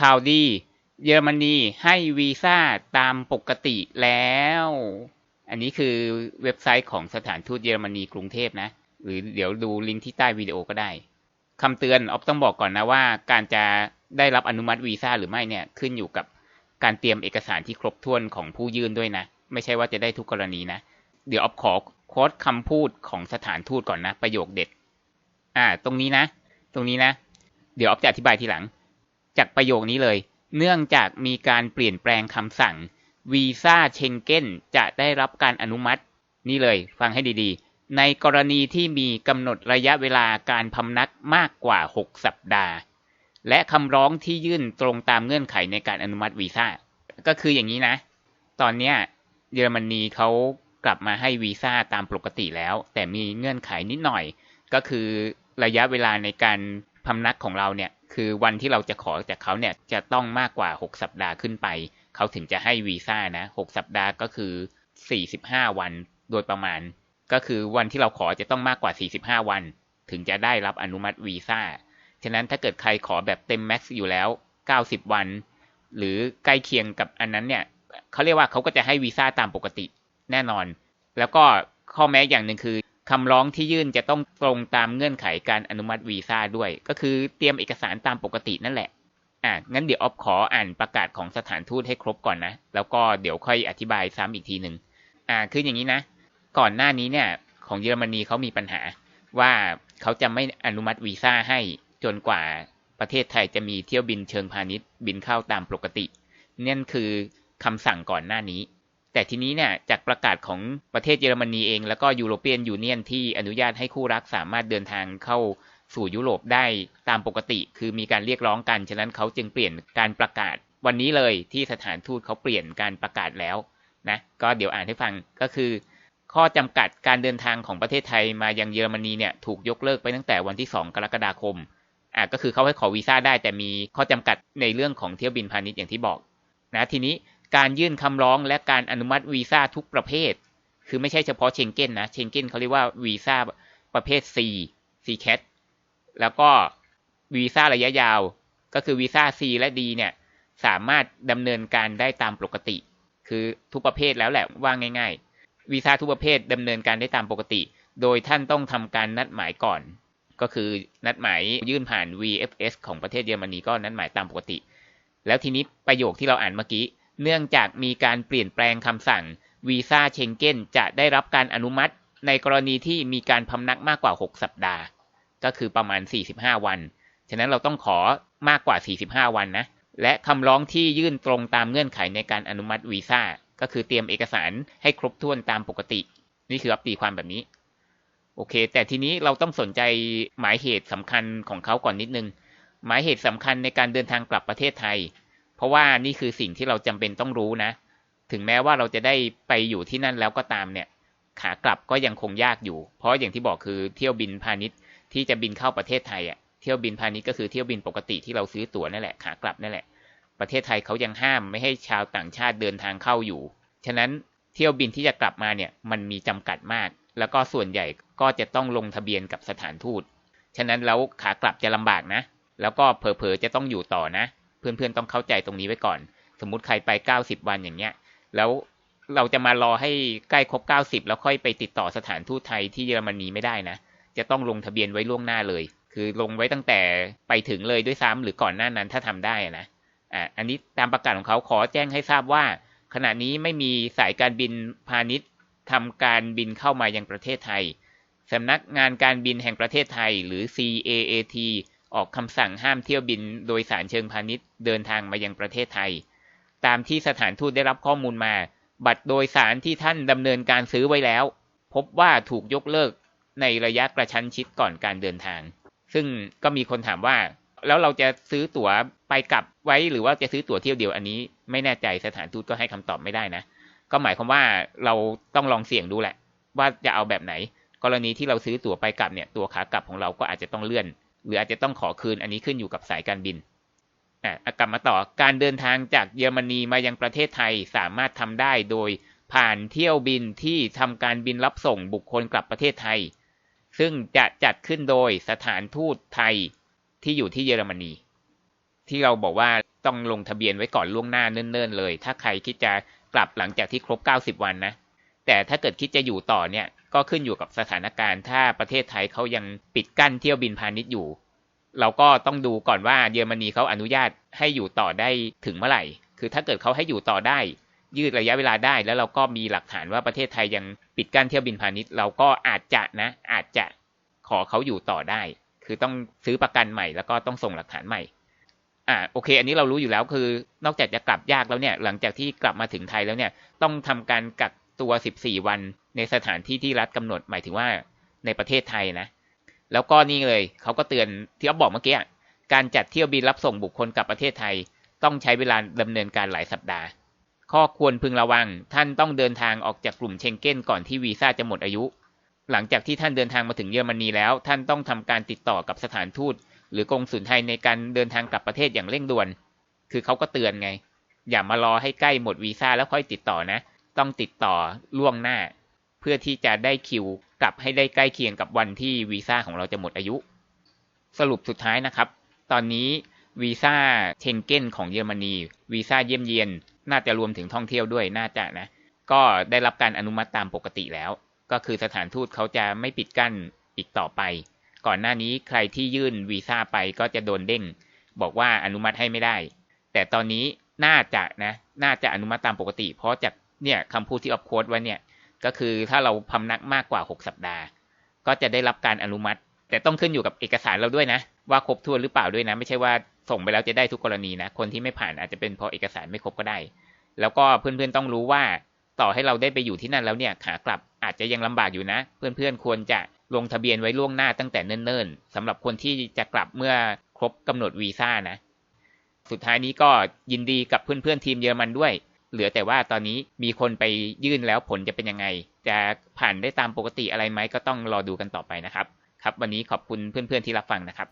ข่าวดี เยอรมนีให้วีซ่าตามปกติแล้ว อันนี้คือเว็บไซต์ของสถานทูตเยอรมนีกรุงเทพนะ หรือเดี๋ยวดูลิงก์ที่ใต้วิดีโอก็ได้คำเตือนออฟต้องบอกก่อนนะว่า การจะได้รับอนุมัติวีซ่าหรือไม่เนี่ยขึ้นอยู่กับการเตรียมเอกสารที่ครบถ้วนของผู้ยื่นด้วยนะ ไม่ใช่ว่าจะได้ทุกกรณีนะ เดี๋ยวออฟขอโค้ดคำพูดของสถานทูตก่อนนะ ประโยคเด็ด อ่า ตรงนี้นะ ตรงนี้นะ เดี๋ยวออฟจะอธิบายทีหลัง จากประโยคนี้เลย เนื่องจากมีการเปลี่ยนแปลงคำสั่งวีซ่าเชงเก้นจะได้รับการอนุมัติ นี่เลย ฟังให้ดีๆ ในกรณีที่มีกำหนดระยะเวลาการพำนักมากกว่า 6 สัปดาห์ และคำร้องที่ยื่นตรงตามเงื่อนไขในการอนุมัติวีซ่า ก็คืออย่างนี้นะ ตอนเนี้ยเยอรมนีเขากลับมาให้วีซ่าตามปกติแล้ว แต่มีเงื่อนไขนิดหน่อย ก็คือระยะเวลาในการ พำนักของเราเนี่ยคือวันที่เราจะขอจากเขาเนี่ยจะต้องมากกว่า 6 สัปดาห์ขึ้นไป เขาถึงจะให้วีซ่านะ6สัปดาห์ก็คือ 45 วันโดยประมาณ ก็คือวันที่เราขอจะต้องมากกว่า 45 วัน ถึงจะได้รับอนุมัติวีซ่าฉะนั้นถ้าเกิดใครขอแบบเต็มแม็กซ์อยู่แล้ว 90 วัน หรือใกล้เคียงกับอันนั้นเนี่ยเขาเรียกว่าเขาก็จะให้วีซ่าตามปกติแน่นอน แล้วก็ข้อแม้อย่างหนึ่งคือ คำร้องที่ยื่นจะต้องตรงตามเงื่อนไขการอนุมัติวีซ่าด้วย ก็คือเตรียมเอกสารตามปกตินั่นแหละ อะงั้นเดี๋ยวออฟขออ่านประกาศของสถานทูตให้ครบก่อนนะ แล้วก็เดี๋ยวค่อยอธิบายซ้ำอีกทีหนึ่งอ่า คืออย่างนี้นะ ก่อนหน้านี้เนี่ย ของเยอรมนีเขามีปัญหา ว่าเขาจะไม่อนุมัติวีซ่าให้จนกว่าประเทศไทยจะมีเที่ยวบินเชิงพาณิชย์บินเข้าตามปกตินั่นคือคำสั่งก่อนหน้านี้ แต่ทีนี้เนี่ยจากประกาศของประเทศเยอรมนีเอง แล้วก็ยูโรเปียนยูเนียนที่อนุญาตให้คู่รักสามารถเดินทางเข้าสู่ยุโรปได้ตามปกติ คือมีการเรียกร้องกัน ฉะนั้นเขาจึงเปลี่ยนการประกาศวันนี้เลยที่สถานทูตเขาเปลี่ยนการประกาศแล้วนะก็เดี๋ยวอ่านให้ฟังก็คือ ข้อจำกัดการเดินทางของประเทศไทยมายังเยอรมนีเนี่ยถูกยกเลิกไปตั้งแต่วันที่ 2 กรกฎาคมอ่าก็คือเขาให้ขอวีซ่าได้แต่มีข้อจำกัดในเรื่องของเที่ยวบินพาณิชย์อย่างที่บอกนะทีนี้ การยื่นคำร้องและการอนุมัติวีซ่าทุกประเภท คือไม่ใช่เฉพาะเชงเก้นนะ เชงเก้นเขาเรียกว่าวีซ่าประเภท C C cat แล้วก็วีซ่าระยะยาว ก็คือวีซ่า C และ D เนี่ย สามารถดำเนินการได้ตามปกติ คือทุกประเภทแล้วแหละว่าง่าย ๆ วีซ่าทุกประเภทดำเนินการได้ตามปกติ โดยท่านต้องทำการนัดหมายก่อน ก็คือนัดหมายยื่นผ่าน VFS ของประเทศเยอรมนีก็นัดหมายตามปกติ แล้วทีนี้ประโยคที่เราอ่านเมื่อกี้ เนื่องจากมีการเปลี่ยนแปลงคำสั่งวีซ่าเชงเก้นจะได้รับการอนุมัติ ในกรณีที่มีการพำนักมากกว่า 6 สัปดาห์ ก็คือประมาณ 45 วัน ฉะนั้นเราต้องขอมากกว่า 45 วันนะ และคำร้องที่ยื่นตรงตามเงื่อนไขในการอนุมัติวีซ่า ก็คือเตรียมเอกสารให้ครบถ้วนตามปกติ นี่คืออัปตีความแบบนี้ โอเค แต่ทีนี้เราต้องสนใจหมายเหตุสำคัญของเขาก่อนนิดนึง หมายเหตุสำคัญในการเดินทางกลับประเทศไทย เพราะว่านี่คือสิ่งที่เราจำเป็นต้องรู้นะ ถึงแม้ว่าเราจะได้ไปอยู่ที่นั่นแล้วก็ตามเนี่ย ขากลับก็ยังคงยากอยู่ เพราะอย่างที่บอกคือเที่ยวบินพาณิชย์ที่จะบินเข้าประเทศไทยอะ เที่ยวบินพาณิชย์ก็คือเที่ยวบินปกติที่เราซื้อตั๋วนั่นแหละขากลับนั่นแหละ ประเทศไทยเขายังห้ามไม่ให้ชาวต่างชาติเดินทางเข้าอยู่ ฉะนั้นเที่ยวบินที่จะกลับมาเนี่ยมันมีจำกัดมาก แล้วก็ส่วนใหญ่ก็จะต้องลงทะเบียนกับสถานทูต ฉะนั้นแล้วขากลับจะลำบากนะ แล้วก็เผลอๆจะต้องอยู่ต่อนะ เพื่อนๆต้องเข้าใจตรงนี้ไว้ก่อน สมมุติใครไป90วันอย่างเงี้ย แล้วเราจะมารอให้ใกล้ครบ90แล้วค่อยไปติดต่อสถานทูตไทยที่เยอรมนีไม่ได้นะ จะต้องลงทะเบียนไว้ล่วงหน้าเลย คือลงไว้ตั้งแต่ไปถึงเลยด้วยซ้ำหรือก่อนหน้านั้นถ้าทำได้นะ อ่า อันนี้ตามประกาศของเขาขอแจ้งให้ทราบว่า ขณะนี้ไม่มีสายการบินพาณิชย์ทำการบินเข้ามายังประเทศไทยสำนักงานการบินแห่งประเทศไทยหรือ CAAT ออกคำสั่งห้ามเที่ยวบินโดยสารเชิงพาณิชย์เดินทางมายังประเทศไทย ตามที่สถานทูตได้รับข้อมูลมา บัตรโดยสารที่ท่านดำเนินการซื้อไว้แล้ว พบว่าถูกยกเลิกในระยะกระชั้นชิดก่อนการเดินทาง ซึ่งก็มีคนถามว่า แล้วเราจะซื้อตั๋วไปกลับไว้หรือว่าจะซื้อตั๋วเที่ยวเดียวอันนี้ ไม่แน่ใจสถานทูตก็ให้คำตอบไม่ได้นะ ก็หมายความว่าเราต้องลองเสี่ยงดูแหละ ว่าจะเอาแบบไหน กรณีที่เราซื้อตั๋วไปกลับเนี่ย ตั๋วขากลับของเราก็อาจจะต้องเลื่อน หรืออาจจะต้องขอคืนอันนี้ขึ้นอยู่กับสายการบินอะกลับมาต่อการเดินทางจากเยอรมนีมายังประเทศไทยสามารถทำได้โดยผ่านเที่ยวบินที่ทำการบินรับส่งบุคคลกลับประเทศไทย ซึ่งจะจัดขึ้นโดยสถานทูตไทยที่อยู่ที่เยอรมนี ที่เราบอกว่าต้องลงทะเบียนไว้ก่อนล่วงหน้าเนิ่นๆเลย ถ้าใครคิดจะกลับหลังจากที่ครบ 90 วันนะ แต่ถ้าเกิดคิดจะอยู่ต่อเนี่ย ก็ขึ้นอยู่กับสถานการณ์ ถ้าประเทศไทยเขายังปิดกั้นเที่ยวบินพาณิชย์อยู่ เราก็ต้องดูก่อนว่าเยอรมนีเขาอนุญาตให้อยู่ต่อได้ถึงเมื่อไหร่ คือถ้าเกิดเขาให้อยู่ต่อได้ ยืดระยะเวลาได้ แล้วเราก็มีหลักฐานว่าประเทศไทยยังปิดกั้นเที่ยวบินพาณิชย์ เราก็อาจจะนะ อาจจะขอเขาอยู่ต่อได้ คือต้องซื้อประกันใหม่ แล้วก็ต้องส่งหลักฐานใหม่อ่าโอเค อันนี้เรารู้อยู่แล้วคือ นอกจากจะกลับยากแล้วเนี่ย หลังจากที่กลับมาถึงไทยแล้วเนี่ย ต้องทำการกัก ตัว 14 วันในสถานที่ที่รัฐกำหนดหมายถึงว่าในประเทศไทยนะ แล้วก็นี่เลยเขาก็เตือนที่เขาบอกเมื่อกี้การจัดเที่ยวบินรับส่งบุคคลกลับประเทศไทย ต้องใช้เวลาดำเนินการหลายสัปดาห์ ข้อควรพึงระวัง ท่านต้องเดินทางออกจากกลุ่มเชงเก้นก่อนที่วีซ่าจะหมดอายุ หลังจากที่ท่านเดินทางมาถึงเยอรมนีแล้ว ท่านต้องทำการติดต่อกับสถานทูต หรือกงสุลไทยในการเดินทางกลับประเทศอย่างเร่งด่วน คือเขาก็เตือนไง อย่ามารอให้ใกล้หมดวีซ่าแล้วค่อยติดต่อนะ ต้องติดต่อล่วงหน้า เพื่อที่จะได้คิวกลับให้ได้ใกล้เคียงกับวันที่วีซ่าของเราจะหมดอายุ สรุปสุดท้ายนะครับ ตอนนี้วีซ่าเชงเก้นของเยอรมนีวีซ่าเยี่ยมเยียน น่าจะรวมถึงท่องเที่ยวด้วยน่าจะนะ ก็ได้รับการอนุมัติตามปกติแล้ว ก็คือสถานทูตเขาจะไม่ปิดกั้นอีกต่อไป ก่อนหน้านี้ใครที่ยื่นวีซ่าไปก็จะโดนเด้ง บอกว่าอนุมัติให้ไม่ได้ แต่ตอนนี้น่าจะนะ น่าจะอนุมัติตามปกติ เพราะจาก เนี่ยคำพูดที่ออฟโค้ดไว้เนี่ย ก็คือถ้าเราพำนักมากกว่า 6 สัปดาห์ ก็จะได้รับการอนุมัติ แต่ต้องขึ้นอยู่กับเอกสารเราด้วยนะ ว่าครบถ้วนหรือเปล่าด้วยนะ ไม่ใช่ว่าส่งไปแล้วจะได้ทุกกรณีนะ คนที่ไม่ผ่านอาจจะเป็นเพราะเอกสารไม่ครบก็ได้ แล้วก็เพื่อนๆต้องรู้ว่าต่อให้เราได้ไปอยู่ที่นั่นแล้วเนี่ยขากลับอาจจะยังลำบากอยู่นะ เพื่อนๆควรจะลงทะเบียนไว้ล่วงหน้าตั้งแต่เนิ่นๆสำหรับคนที่จะกลับเมื่อครบกำหนดวีซ่านะ สุดท้ายนี้ก็ยินดีกับเพื่อนๆทีมเยอรมันด้วย เหลือแต่ว่าตอนนี้มีคนไปยื่นแล้วผลจะเป็นยังไง จะผ่านได้ตามปกติอะไรไหมก็ต้องรอดูกันต่อไปนะครับ ครับ วันนี้ขอบคุณเพื่อนๆที่รับฟังนะครับ